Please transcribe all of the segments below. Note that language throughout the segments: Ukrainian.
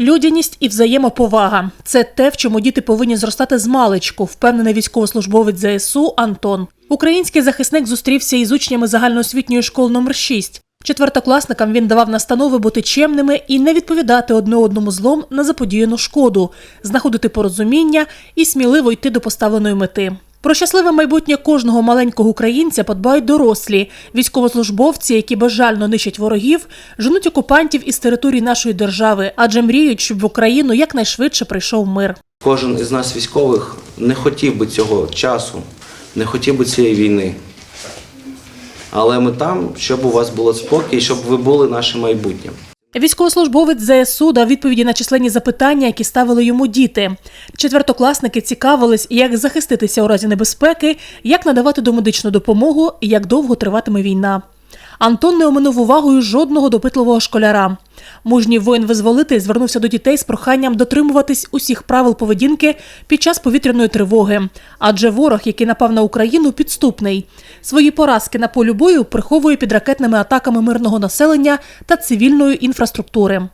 Людяність і взаємоповага це те, в чому діти повинні зростати з маличку, впевнений військовослужбовець ЗСУ Антон. Український захисник зустрівся із учнями загальноосвітньої школи номер 6 Четвертокласникам він давав настанови бути чемними і не відповідати одне одному злом на заподіяну шкоду, знаходити порозуміння і сміливо йти до поставленої мети. Про щасливе майбутнє кожного маленького українця подбають дорослі, військовослужбовці, які безжально нищать ворогів, женуть окупантів із території нашої держави, адже мріють, щоб в Україну якнайшвидше прийшов мир. Кожен із нас військових не хотів би цього часу, не хотів би цієї війни. Але ми там, щоб у вас було спокій, щоб ви були нашим майбутнім. Військовослужбовець ЗСУ дав відповіді на численні запитання, які ставили йому діти. Четвертокласники цікавились, як захиститися у разі небезпеки, як надавати домедичну допомогу і як довго триватиме війна. Антон не оминув увагою жодного допитливого школяра. Мужній воїн-визволитель звернувся до дітей з проханням дотримуватись усіх правил поведінки під час повітряної тривоги, адже ворог, який напав на Україну, підступний. Свої поразки на полю бою приховує під ракетними атаками мирного населення та цивільної інфраструктури.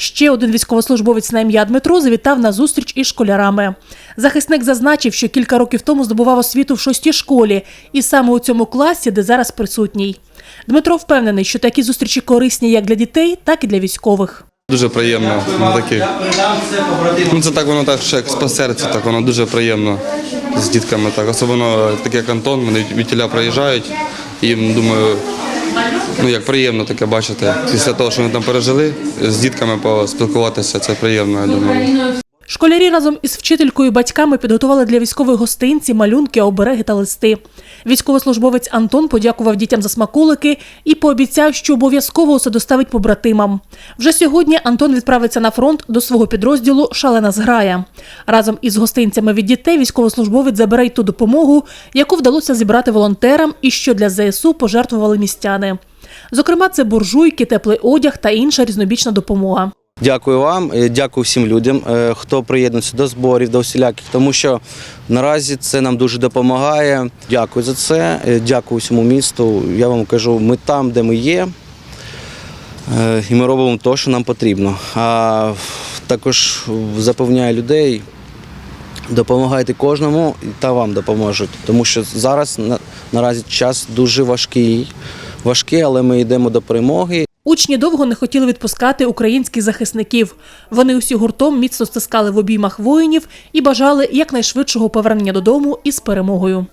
Ще один військовослужбовець на ім'я Дмитро завітав на зустріч із школярами. Захисник зазначив, що кілька років тому здобував освіту в шостій школі, і саме у цьому класі, де зараз присутній. Дмитро впевнений, що такі зустрічі корисні як для дітей, так і для військових. Дуже приємно на такі. Ну це так воно так ще як по серцю, так воно дуже приємно з дітками. Так особливо таке як Антон, вони від тіля приїжджають. І думаю, ну як приємно таке бачити. Після того, що ми там пережили, з дітками поспілкуватися, це приємно, я думаю. Школярі разом із вчителькою і батьками підготували для військових гостинці, малюнки, обереги та листи. Військовослужбовець Антон подякував дітям за смаколики і пообіцяв, що обов'язково усе доставить побратимам. Вже сьогодні Антон відправиться на фронт до свого підрозділу Шалена зграя. Разом із гостинцями від дітей військовослужбовець забере й ту допомогу, яку вдалося зібрати волонтерам і що для ЗСУ пожертвували містяни. Зокрема, це буржуйки, теплий одяг та інша різнобічна допомога. Дякую вам, дякую всім людям, е, хто приєднується до зборів, до всіляких, тому що наразі це нам дуже допомагає. Дякую за це. е, Дякую всьому місту. Я вам кажу, ми там, де ми є, е, і ми робимо те, що нам потрібно. А також запевняю людей. Допомагайте кожному, та вам допоможуть. Тому що зараз наразі час дуже важкий, важкий, але ми йдемо до перемоги. Учні довго не хотіли відпускати українських захисників. Вони усі гуртом міцно стискали в обіймах воїнів і бажали якнайшвидшого повернення додому із перемогою.